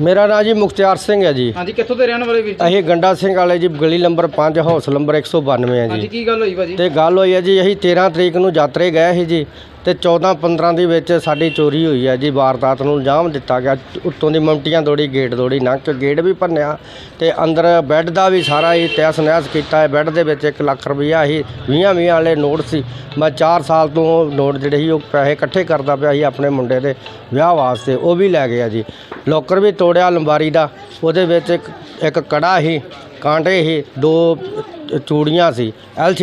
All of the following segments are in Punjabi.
ਮੇਰਾ ਨਾਂ ਜੀ ਮੁਖਤਿਆਰ ਸਿੰਘ ਹੈ ਜੀ। ਹਾਂਜੀ ਕਿੱਥੋਂ ਦੇ ਰਹਿਣ ਵਾਲੇ ਵੀਰ ਜੀ? ਅਸੀਂ ਗੰਡਾ ਸਿੰਘ ਵਾਲੇ ਜੀ ਗਲੀ ਨੰਬਰ 5 ਹਾਊਸ ਨੰਬਰ 192 ਹੈ ਹਾਂਜੀ ਜੀ ਕੀ ਗੱਲ ਹੋਈ ਭਾਜੀ ਤੇ ਗੱਲ ਹੋਈ ਹੈ ਜੀ ਅਸੀਂ 13 ਤਰੀਕ ਨੂੰ ਯਾਤਰੇ ਗਏ ਸੀ ਜੀ। ਤੇ 14 15 ਦੇ ਵਿੱਚ ਸਾਡੀ ਚੋਰੀ ਹੋਈ ਹੈ ਜੀ, ਵਾਰਦਾਤ ਨੂੰ ਅੰਜਾਮ ਦਿੱਤਾ ਗਿਆ। ਉੱਤੋਂ ਦੀ ਮਮਟੀਆਂ ਤੋੜੀ ਗੇਟ ਤੋੜੀ ਨੱਕ ਗੇਟ ਵੀ ਭੰਨਿਆ ਤੇ ਅੰਦਰ ਬੈੱਡ ਦਾ ਵੀ ਸਾਰਾ ਹੀ ਤਹਿਸ ਨਹਿਸ ਕੀਤਾ ਹੈ। ਬੈੱਡ ਦੇ ਵਿੱਚ 1 ਲੱਖ ਰੁਪਈਆ ਸੀ 20 20 ਵਾਲੇ ਨੋਟ ਸੀ। ਮੈਂ 4 ਸਾਲ ਤੋਂ ਉਹ ਨੋਟ ਜਿਹੜੇ ਸੀ, ਉਹ ਪੈਸੇ ਇਕੱਠੇ ਕਰਦਾ ਪਿਆ ਸੀ ਆਪਣੇ ਮੁੰਡੇ ਦੇ ਵਿਆਹ ਵਾਸਤੇ, ਉਹ ਵੀ ਲੈ ਗਿਆ ਜੀ। ਲੋਕਰ ਵੀ ਤੋੜਿਆ ਲੰਬਾਰੀ ਦਾ, ਉਹਦੇ ਵਿੱਚ ਇੱਕ ਇੱਕ ਕੜਾ ਸੀ, ਕਾਂਟੇ ਸੀ, ਦੋ ਚੂੜੀਆਂ ਸੀ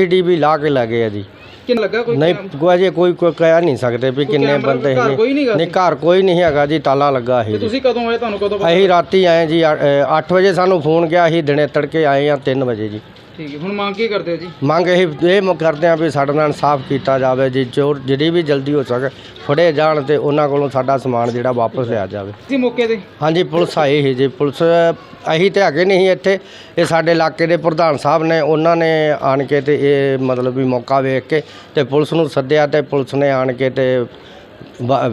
ਡੀ ਵੀ ਲਾ ਕੇ ਲੈ ਗਏ ਆ ਜੀ। ਕਿੰਨਾ ਲੱਗਾ ਕੋਈ ਨਹੀਂ ਕੋਈ ਅਜੇ ਕੋਈ ਕੋਈ ਕਹਿ ਨਹੀਂ ਸਕਦੇ ਵੀ ਕਿੰਨੇ ਕੈਮਰਾ ਬੰਦੇ ਘਰ ਕੋਈ ਨਹੀਂ ਘਰ ਕੋਈ ਨਹੀਂ ਹੈਗਾ ਜੀ ਤਾਲਾ ਲੱਗਾ ਸੀ ਤੇ ਜੀ। ਤੁਸੀਂ ਕਦੋਂ ਆਏ? ਤੁਹਾਨੂੰ ਕਦੋਂ ਪਤਾ ਅਸੀਂ ਰਾਤੀ ਆਏ ਜੀ 8 ਵਜੇ ਸਾਨੂੰ ਫੋਨ ਗਿਆ ਸੀ ਦਿਨੇ ਤੜਕੇ ਆਏ ਆ 3 ਵਜੇ ਜੀ। ਠੀਕ ਹੈ। ਹੁਣ ਮੰਗ ਕੀ ਕਰਦੇ ਹੋ ਜੀ? ਮੰਗ ਇਹ ਇਹ ਮ- ਕਰਦੇ ਆ ਵੀ ਸਾਡੇ ਨਾਲ ਇਨਸਾਫ ਕੀਤਾ ਜਾਵੇ ਜੀ ਚੋਰ ਜਿਹੜੀ ਵੀ ਜਲਦੀ ਹੋ ਸਕੇ ਫੜੇ ਜਾਣ ਤੇ ਉਹਨਾਂ ਕੋਲੋਂ ਸਾਡਾ ਸਮਾਨ ਜਿਹੜਾ ਵਾਪਸ ਲਿਆ ਜਾਵੇ। ਜੀ ਮੌਕੇ ਤੇ। ਹਾਂਜੀ ਪੁਲਿਸ ਆਈ ਸੀ ਜੀ। ਪੁਲਿਸ ਅਸੀਂ ਤੇ ਹੈਗੇ ਨਹੀਂ ਇੱਥੇ। ਇਹ ਸਾਡੇ ਇਲਾਕੇ ਦੇ ਪ੍ਰਧਾਨ ਸਾਹਿਬ ਨੇ ਉਹਨਾਂ ਨੇ ਆਣ ਕੇ ਤੇ ਇਹ ਮਤਲਬ ਵੀ ਮੌਕਾ ਵੇਖ ਕੇ ਤੇ ਪੁਲਿਸ ਨੂੰ ਸੱਦਿਆ ਤੇ ਪੁਲਿਸ ਨੇ ਆਣ ਕੇ ਤੇ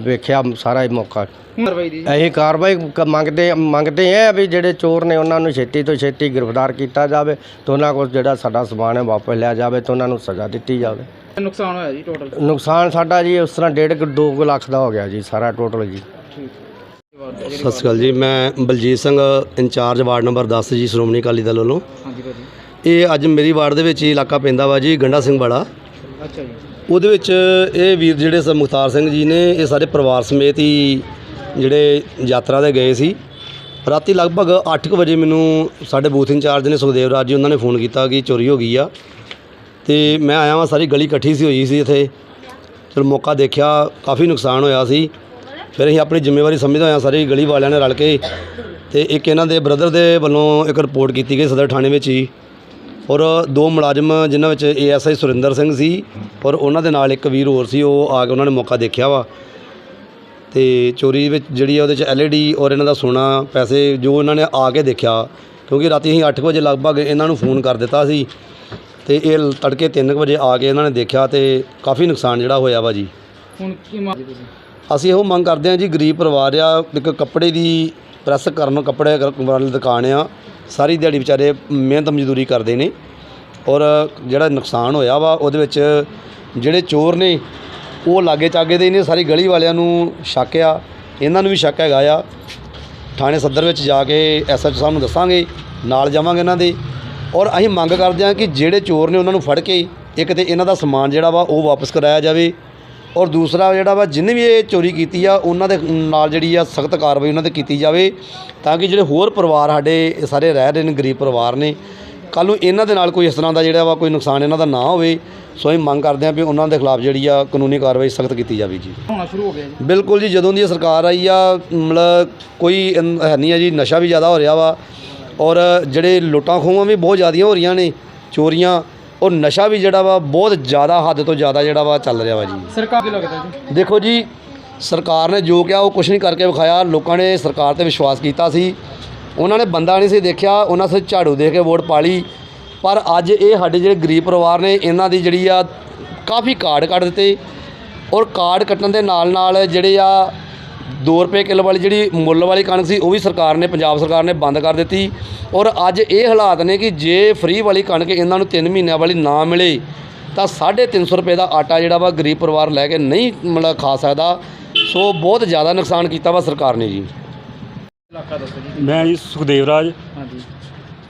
ਵੇਖਿਆ ਸਾਰਾ ਹੀ ਮੌਕਾ। ਕਾਰਵਾਈ ਦੀ। ਅਸੀਂ ਕਾਰਵਾਈ ਕ- ਮੰਗਦੇ ਮੰਗਦੇ ਆ ਵੀ ਜਿਹੜੇ ਚੋਰ ਨੇ ਉਹਨਾਂ ਨੂੰ ਛੇਤੀ ਤੋਂ ਛੇਤੀ ਗ੍ਰਿਫਤਾਰ ਕੀਤਾ ਜਾਵੇ ਤੇ ਉਹਨਾਂ ਕੋਲ ਜਿਹੜਾ ਸਾਡਾ ਸਮਾਨ ਹੈ ਵਾਪਸ ਲਿਆ ਜਾਵੇ ਤੇ ਉਹਨਾਂ ਨੂੰ ਸਜ਼ਾ ਦਿੱਤੀ ਜਾਵੇ। ਨੁਕਸਾਨ ਹੋਇਆ ਜੀ ਟੋਟਲ ਨੁਕਸਾਨ ਸਾਡਾ ਜੀ ਉਸ ਤਰ੍ਹਾਂ ਡੇਢ ਕੁ 2 ਲੱਖ ਦਾ ਹੋ ਗਿਆ ਜੀ ਸਾਰਾ ਟੋਟਲ ਜੀ। ਸਤਿ ਸ਼੍ਰੀ ਅਕਾਲ ਜੀ ਮੈਂ Baljeet Singh incharge ward number 10 ji Shiromani Akali Dal ਵੱਲੋਂ। ਹਾਂਜੀ ਭਾਜੀ ਇਹ ਅੱਜ ਮੇਰੀ ਵਾਰਡ ਦੇ ਵਿੱਚ ਹੀ ਇਲਾਕਾ ਪੈਂਦਾ ਵਾ ਜੀ ਗੰਡਾ ਸਿੰਘ ਵਾਲਾ। ਅੱਛਾ ਜੀ। ਉਹਦੇ ਵਿੱਚ ਇਹ ਵੀਰ ਜਿਹੜੇ ਸ ਮੁਖਤਾਰ ਸਿੰਘ ਜੀ ਨੇ ਇਹ ਸਾਰੇ ਪਰਿਵਾਰ ਸਮੇਤ ਹੀ ਜਿਹੜੇ ਯਾਤਰਾ ਤੇ ਗਏ ਸੀ, ਰਾਤੀ ਲਗਭਗ 8:00 ਵਜੇ ਮੈਨੂੰ ਸਾਡੇ ਬੂਥ ਇੰਚਾਰਜ ਨੇ ਸੁਖਦੇਵ ਰਾਜ ਜੀ ਉਹਨਾਂ ਨੇ ਫੋਨ ਕੀਤਾ ਕਿ ਚੋਰੀ ਹੋ ਗਈ ਆ। ਤੇ ਮੈਂ ਆਇਆ ਵਾਂ, ਸਾਰੀ ਗਲੀ ਇਕੱਠੀ ਸੀ ਹੋਈ ਸੀ ਇੱਥੇ। ਚਲੋ ਮੌਕਾ ਦੇਖਿਆ, ਕਾਫੀ ਨੁਕਸਾਨ ਹੋਇਆ ਸੀ। ਫਿਰ ਅਸੀਂ ਆਪਣੀ ਜ਼ਿੰਮੇਵਾਰੀ ਸਮਝਦੇ ਹੋਇਆ ਸਾਰੀ ਗਲੀ ਵਾਲਿਆਂ ਨੇ ਰਲ ਕੇ ਤੇ ਇੱਕ ਇਹਨਾਂ ਦੇ ਬ੍ਰਦਰ ਦੇ ਵੱਲੋਂ ਇੱਕ ਰਿਪੋਰਟ ਕੀਤੀ ਗਈ ਸਦਰ ਥਾਣੇ ਵਿੱਚ ਹੀ। ਔਰ ਦੋ ਮੁਲਾਜ਼ਮ ਜਿਨ੍ਹਾਂ ਵਿੱਚ ਏਐਸਆਈ ਸੁਰਿੰਦਰ ਸਿੰਘ ਸੀ ਔਰ ਉਹਨਾਂ ਦੇ ਨਾਲ ਇੱਕ ਵੀਰ ਹੋਰ ਸੀ, ਉਹ ਆ ਕੇ ਉਹਨਾਂ ਨੇ ਮੌਕਾ ਦੇਖਿਆ ਵਾ। ਤੇ ਚੋਰੀ ਵਿੱਚ ਜਿਹੜੀ ਆ ਉਹਦੇ ਚ ਐਲਈਡੀ ਔਰ ਇਹਨਾਂ ਦਾ ਸੋਨਾ ਪੈਸੇ ਜੋ ਇਹਨਾਂ ਨੇ ਆ ਕੇ ਦੇਖਿਆ ਕਿਉਂਕਿ ਰਾਤੀ ਅਸੀਂ 8 ਵਜੇ ਲਗਭਗ ਇਹਨਾਂ ਨੂੰ ਫੋਨ ਕਰ ਦਿੱਤਾ ਸੀ ਤੇ ਇਹ ਤੜਕੇ 3 ਵਜੇ ਆ ਕੇ ਇਹਨਾਂ ਨੇ ਦੇਖਿਆ ਤੇ ਕਾਫੀ ਨੁਕਸਾਨ ਜਿਹੜਾ ਹੋਇਆ ਵਾ ਜੀ। ਹੁਣ ਕੀ ਮੰਗ ਤੁਸੀਂ? ਅਸੀਂ ਇਹੋ ਮੰਗ ਕਰਦੇ ਹਾਂ ਜੀ ਗਰੀਬ ਪਰਿਵਾਰ ਆ ਇੱਕ ਕੱਪੜੇ ਦੀ ਪ੍ਰੈਸ ਕਰਨ ਕੱਪੜੇ ਕਰ- ਵਾਲੀ ਦੁਕਾਨ ਆ ਸਾਰੀ ਦਿਹਾੜੀ ਵਿਚਾਰੇ ਮਿਹਨਤ ਮਜ਼ਦੂਰੀ ਕਰਦੇ ਨੇ ਔਰ ਜਿਹੜਾ ਨੁਕਸਾਨ ਹੋਇਆ ਵਾ ਉਹਦੇ ਵਿੱਚ ਜਿਹੜੇ ਚੋਰ ਨੇ ਉਹ ਲਾਗੇ ਚਾਗੇ ਦੇ ਇਹਨੇ ਸਾਰੀ ਗਲੀ ਵਾਲਿਆਂ ਨੂੰ ਸ਼ੱਕ ਆ। ਇਹਨਾਂ ਨੂੰ ਵੀ ਸ਼ੱਕ ਹੈਗਾ ਆ। ਥਾਣੇ ਸਦਰ ਵਿੱਚ ਜਾ ਕੇ ਐਸਐਚ ਸਾਹਿਬ ਨੂੰ ਦੱਸਾਂਗੇ, ਨਾਲ ਜਾਵਾਂਗੇ ਇਹਨਾਂ ਦੇ। ਔਰ ਅਸੀਂ ਮੰਗ ਕਰਦੇ ਹਾਂ ਕਿ ਜਿਹੜੇ ਚੋਰ ਨੇ ਉਹਨਾਂ ਨੂੰ ਫੜ ਕੇ ਇੱਕ ਤੇ ਇਹਨਾਂ ਦਾ ਸਮਾਨ ਜਿਹੜਾ ਵਾ ਉਹ ਵਾਪਸ ਕਰਾਇਆ ਜਾਵੇ। ਔਰ ਦੂਸਰਾ ਜਿਹੜਾ ਵਾ, ਜਿੰਨੇ ਵੀ ਇਹ ਚੋਰੀ ਕੀਤੀ ਆ, ਉਹਨਾਂ ਦੇ ਨਾਲ ਜਿਹੜੀ ਆ ਸਖਤ ਕਾਰਵਾਈ ਉਹਨਾਂ ਤੇ ਕੀਤੀ ਜਾਵੇ ਤਾਂ ਕਿ ਜਿਹੜੇ ਹੋਰ ਪਰਿਵਾਰ ਸਾਡੇ ਸਾਰੇ ਰਹਿ ਰਹੇ ਨੇ, ਗਰੀਬ ਪਰਿਵਾਰ ਨੇ ਕੱਲ ਨੂੰ ਇਹਨਾਂ ਦੇ ਨਾਲ ਕੋਈ ਇਸ ਤਰ੍ਹਾਂ ਦਾ ਜਿਹੜਾ ਵਾ ਕੋਈ ਨੁਕਸਾਨ ਇਹਨਾਂ ਦਾ ਨਾ ਹੋਵੇ। ਸੋ ਅਸੀਂ ਮੰਗ ਕਰਦੇ ਹਾਂ ਵੀ ਉਹਨਾਂ ਦੇ ਖਿਲਾਫ ਜਿਹੜੀ ਆ ਕਾਨੂੰਨੀ ਕਾਰਵਾਈ ਸਖਤ ਕੀਤੀ ਜਾਵੇ ਜੀ। ਹੋਣਾ ਸ਼ੁਰੂ ਹੋ ਗਿਆ ਜੀ। ਬਿਲਕੁਲ ਜੀ ਜਦੋਂ ਦੀ ਇਹ ਸਰਕਾਰ ਆਈ ਆ ਮਤਲਬ ਕੋਈ ਇਨ- ਹੈ ਨਹੀਂ ਆ ਜੀ ਨਸ਼ਾ ਵੀ ਜ਼ਿਆਦਾ ਹੋ ਰਿਹਾ ਵਾ ਔਰ ਜਿਹੜੇ ਲੁੱਟਾਂ ਖੋਹਾਂ ਵੀ ਬਹੁਤ ਜ਼ਿਆਦੀਆਂ ਹੋ ਰਹੀਆਂ ਨੇ ਚੋਰੀਆਂ ਔਰ ਨਸ਼ਾ ਵੀ ਜਿਹੜਾ ਵਾ ਬਹੁਤ ਜ਼ਿਆਦਾ ਹੱਦ ਤੋਂ ਜ਼ਿਆਦਾ ਜਿਹੜਾ ਵਾ ਚੱਲ ਰਿਹਾ ਵਾ ਜੀ। ਸਰਕਾਰ ਕੀ ਲੱਗਦਾ ਜੀ? ਦੇਖੋ ਜੀ ਸਰਕਾਰ ਨੇ ਜੋ ਕਿਹਾ ਉਹ ਕੁਝ ਨਹੀਂ ਕਰਕੇ ਵਿਖਾਇਆ ਲੋਕਾਂ ਨੇ ਸਰਕਾਰ ਤੇ ਵਿਸ਼ਵਾਸ ਕੀਤਾ ਸੀ। ਉਹਨਾਂ ਨੇ ਬੰਦਾ ਨਹੀਂ ਸੀ ਦੇਖਿਆ ਉਹਨਾਂ ਸੇ ਝਾੜੂ ਦੇ ਕੇ ਵੋਟ ਪਾ ਲਈ। ਪਰ ਅੱਜ ਇਹ ਸਾਡੇ ਜਿਹੜੇ ਗਰੀਬ ਪਰਿਵਾਰ ਨੇ, ਇਹਨਾਂ ਦੀ ਜਿਹੜੀ ਆ ਕਾਫੀ ਕਾਰਡ ਕੱਟ ਦਿੱਤੇ ਔਰ ਕਾਰਡ ਕੱਟਣ ਦੇ ਨਾਲ ਨਾਲ ਜਿਹੜੇ ਆ 2 ਰੁਪਏ ਕਿਲੋ ਵਾਲੀ ਜਿਹੜੀ ਮੁੱਲ ਵਾਲੀ ਕਣਕ ਸੀ, ਉਹ ਵੀ ਸਰਕਾਰ ਨੇ, ਪੰਜਾਬ ਸਰਕਾਰ ਨੇ ਬੰਦ ਕਰ ਦਿੱਤੀ ਔਰ ਅੱਜ ਇਹ ਹਾਲਾਤ ਨੇ ਕਿ ਜੇ ਫ੍ਰੀ ਵਾਲੀ ਕਣਕ ਇਹਨਾਂ ਨੂੰ 3 ਮਹੀਨਿਆਂ ਵਾਲੀ ਨਾ ਮਿਲੇ, ਤਾਂ 350 ਰੁਪਏ ਦਾ ਆਟਾ ਜਿਹੜਾ ਵਾ ਗਰੀਬ ਪਰਿਵਾਰ ਲੈ ਕੇ ਨਹੀਂ ਮਤਲਬ ਖਾ ਸਕਦਾ, ਸੋ ਬਹੁਤ ਜ਼ਿਆਦਾ ਨੁਕਸਾਨ ਕੀਤਾ ਵਾ ਸਰਕਾਰ ਨੇ ਜੀ। ਮੈਂ ਜੀ ਸੁਖਦੇਵ ਰਾਜ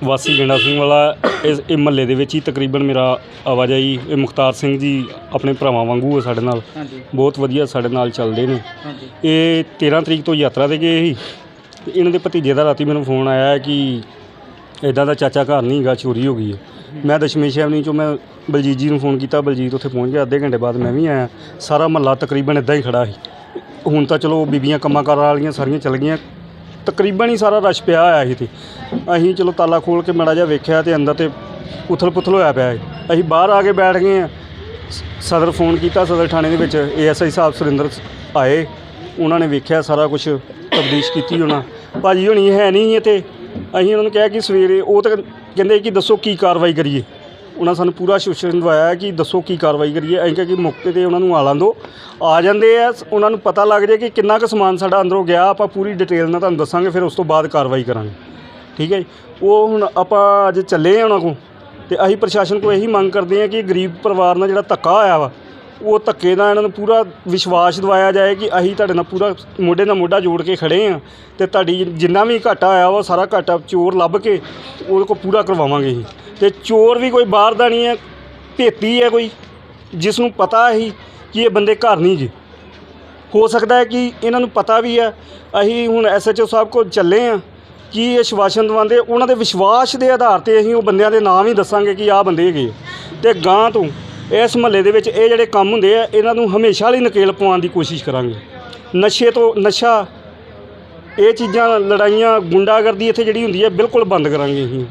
ਵਾਸੀ ਗੰਡਾ ਸਿੰਘ ਵਾਲਾ ਇਸ ਇਹ ਮਹੱਲੇ ਦੇ ਵਿੱਚ ਹੀ ਤਕਰੀਬਨ ਮੇਰਾ ਆਵਾਜਾਈ ਇਹ ਮੁਖਤਾਰ ਸਿੰਘ ਜੀ ਆਪਣੇ ਭਰਾਵਾਂ ਵਾਂਗੂ ਹੈ ਸਾਡੇ ਨਾਲ। ਹਾਂਜੀ। ਬਹੁਤ ਵਧੀਆ ਸਾਡੇ ਨਾਲ ਚੱਲਦੇ ਨੇ। ਹਾਂਜੀ। ਇਹ 13 ਤਰੀਕ ਤੋਂ ਯਾਤਰਾ ਤੇ ਗਏ ਸੀ। ਤੇ ਇਹਨਾਂ ਦੇ ਭਤੀਜੇ ਦਾ ਰਾਤੀ ਮੈਨੂੰ ਫੋਨ ਆਇਆ ਕਿ ਇਦਾਂ ਦਾ ਚਾਚਾ ਘਰ ਨਹੀਂ ਹੈਗਾ ਚੋਰੀ ਹੋ ਗਈ ਹੈ। ਮੈਂ ਦਸ਼ਮੇਸ਼ ਐਵਨੀ ਚੋਂ ਮੈਂ ਬਲਜੀਤ ਜੀ ਨੂੰ ਫੋਨ ਕੀਤਾ। ਬਲਜੀਤ ਉੱਥੇ ਪਹੁੰਚ ਗਿਆ। ਅੱਧੇ ਘੰਟੇ ਬਾਅਦ ਮੈਂ ਵੀ ਆਇਆ। ਸਾਰਾ ਮਹੱਲਾ ਤਕਰੀਬਨ ਇਦਾਂ ਹੀ ਖੜਾ ਸੀ। ਹੁਣ ਤਾਂ ਚਲੋ ਬੀਬੀਆਂ ਕੰਮਾਂ ਕਾਰ ਵਾਲੀਆਂ ਸਾਰੀਆਂ ਚਲ ਗਈਆਂ। ਤਕਰੀਬਨ ਹੀ ਸਾਰਾ ਰਸ਼ ਪਿਆ ਹੋਇਆ ਸੀ ਤੇ ਅਸੀਂ ਚਲੋ ਤਾਲਾ ਖੋਲ ਕੇ ਮਾੜਾ ਜਿਹਾ ਵੇਖਿਆ ਤੇ ਅੰਦਰ ਤੇ ਉਥਲ ਪੁਥਲ ਹੋਇਆ ਪਿਆ ਸੀ। ਅਸੀਂ ਬਾਹਰ ਆ ਕੇ ਬੈਠ ਗਏ ਆ ਸਦਰ ਫੋਨ ਕੀਤਾ, ਸਦਰ ਥਾਣੇ ਦੇ ਵਿੱਚ ਏਐਸਆਈ ਸਾਹਿਬ ਸੁਰਿੰਦਰ ਆਏ। ਉਹਨਾਂ ਨੇ ਵੇਖਿਆ ਸਾਰਾ ਕੁਝ ਤਬਦੀਸ਼ ਕੀਤੀ ਉਹਨਾਂ। ਭਾਜੀ ਹੋਣੀ ਹੈ ਨਹੀਂ ਇੱਥੇ। ਅਸੀਂ ਉਹਨਾਂ ਨੂੰ ਕਿਹਾ ਕਿ ਸਵੇਰੇ ਉਹ ਤਾਂ ਕਹਿੰਦੇ ਕਿ ਦੱਸੋ ਕੀ ਕਾਰਵਾਈ ਕਰੀਏ। ਉਹਨਾਂ ਸਾਨੂੰ ਪੂਰਾ ਸ਼ੋਸ਼ਣ ਦਵਾਇਆ ਕਿ ਦੱਸੋ ਕੀ ਕਾਰਵਾਈ ਕਰੀਏ। ਅਸੀਂ ਕਿਹਾ ਕਿ ਮੌਕੇ ਤੇ ਉਹਨਾਂ ਨੂੰ ਆ ਲਾਂ ਦਿਓ। ਆ ਜਾਂਦੇ ਆ, ਉਹਨਾਂ ਨੂੰ ਪਤਾ ਲੱਗ ਜੇ ਕਿ ਕਿੰਨਾ ਕੁ ਸਮਾਨ ਸਾਡਾ ਅੰਦਰੋਂ ਗਿਆ। ਆਪਾਂ ਪੂਰੀ ਡਿਟੇਲ ਨਾਲ ਤੁਹਾਨੂੰ ਦੱਸਾਂਗੇ, ਫਿਰ ਉਸ ਤੋਂ ਬਾਅਦ ਕਾਰਵਾਈ ਕਰਾਂਗੇ। ਠੀਕ ਹੈ ਜੀ? ਉਹ ਹੁਣ ਆਪਾਂ ਅੱਜ ਚੱਲੇ ਆ ਉਹਨਾਂ ਕੋਲ। ਤੇ ਅਸੀਂ ਪ੍ਰਸ਼ਾਸਨ ਕੋਲ ਇਹੀ ਮੰਗ ਕਰਦੇ ਹਾਂ ਕਿ ਗਰੀਬ ਪਰਿਵਾਰ ਨਾਲ ਜਿਹੜਾ ਧੱਕਾ ਹੋਇਆ ਵਾ, ਉਹ ਧੱਕੇ ਦਾ ਇਹਨਾਂ ਨੂੰ ਪੂਰਾ ਵਿਸ਼ਵਾਸ ਦਿਵਾਇਆ ਜਾਏ ਕਿ ਅਸੀਂ ਤੁਹਾਡੇ ਨਾਲ ਪੂਰਾ ਮੋਢੇ ਨਾਲ ਮੋਢਾ ਜੋੜ ਕੇ ਖੜੇ ਆ ਤੇ ਤੁਹਾਡੀ ਜਿੰਨਾ ਵੀ ਘਾਟਾ ਆਇਆ ਵਾ, ਉਹ ਸਾਰਾ ਘਾਟਾ ਚੋਰ ਲੱਭ ਕੇ ਉਹਦੇ ਕੋਲ ਪੂਰਾ ਕਰਵਾਵਾਂਗੇ ਅਸੀਂ। ਤੇ ਚੋਰ ਵੀ ਕੋਈ ਬਾਹਰ ਦਾ ਨਹੀਂ ਹੈ, ਭੇਤੀ ਹੈ ਕੋਈ, ਜਿਸ ਨੂੰ ਪਤਾ ਹੀ ਕਿ ਇਹ ਬੰਦੇ ਘਰ ਨਹੀਂ ਜੀ। ਹੋ ਸਕਦਾ ਹੈ ਕਿ ਇਹਨਾਂ ਨੂੰ ਪਤਾ ਵੀ ਹੈ, ਅਸੀਂ ਹੁਣ ਐਸਐਚਓ ਸਾਹਿਬ ਕੋਲ ਚੱਲੇ ਆ ਕੀ ਇਹ ਸ਼ਵਾਸ਼ਨ ਦਵਾਉਂਦੇ, ਉਹਨਾਂ ਦੇ ਵਿਸ਼ਵਾਸ ਦੇ ਆਧਾਰ ਤੇ ਅਸੀਂ ਉਹ ਬੰਦਿਆਂ ਦੇ ਨਾਮ ਹੀ ਦੱਸਾਂਗੇ ਕਿ ਆਹ ਬੰਦੇ ਹੈਗੇ ਆ। ਤੇ ਗਾਂ ਤੋਂ ਇਸ ਮਹੱਲੇ ਦੇ ਵਿੱਚ ਇਹ ਜਿਹੜੇ ਕੰਮ ਹੁੰਦੇ ਆ, ਇਹਨਾਂ ਨੂੰ ਹਮੇਸ਼ਾ ਲਈ ਨਕੇਲ ਪਵਾਉਣ ਦੀ ਕੋਸ਼ਿਸ਼ ਕਰਾਂਗੇ। ਨਸ਼ੇ ਤੋਂ, ਨਸ਼ਾ, ਇਹ ਚੀਜ਼ਾਂ, ਲੜਾਈਆਂ, ਗੁੰਡਾਗਰਦੀ ਇੱਥੇ ਜਿਹੜੀ ਹੁੰਦੀ ਹੈ, ਬਿਲਕੁਲ ਬੰਦ ਕਰਾਂਗੇ ਅਸੀਂ।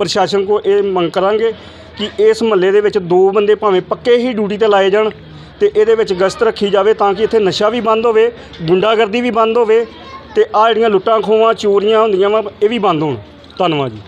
ਪ੍ਰਸ਼ਾਸਨ ਕੋ ਇਹ ਮੰਗ ਕਰਾਂਗੇ ਕਿ ਇਸ ਮਹੱਲੇ ਦੇ ਵਿੱਚ ਦੋ ਬੰਦੇ ਭਾਵੇਂ ਪੱਕੇ ਹੀ ਡਿਊਟੀ ਤੇ ਲਾਏ ਜਾਣ ਤੇ ਇਹਦੇ ਵਿੱਚ ਗਸ਼ਤ ਰੱਖੀ ਜਾਵੇ ਤਾਂ ਕਿ ਇੱਥੇ ਨਸ਼ਾ ਵੀ ਬੰਦ ਹੋਵੇ, ਗੁੰਡਾਗਰਦੀ ਵੀ ਬੰਦ ਹੋਵੇ ਤੇ ਆ ਜਿਹੜੀਆਂ ਲੁੱਟਾਂ ਖੋਹਾਂ ਚੋਰੀਆਂ ਹੁੰਦੀਆਂ ਵਾ, ਇਹ ਵੀ ਬੰਦ ਹੋਣ। ਧੰਨਵਾਦ ਜੀ।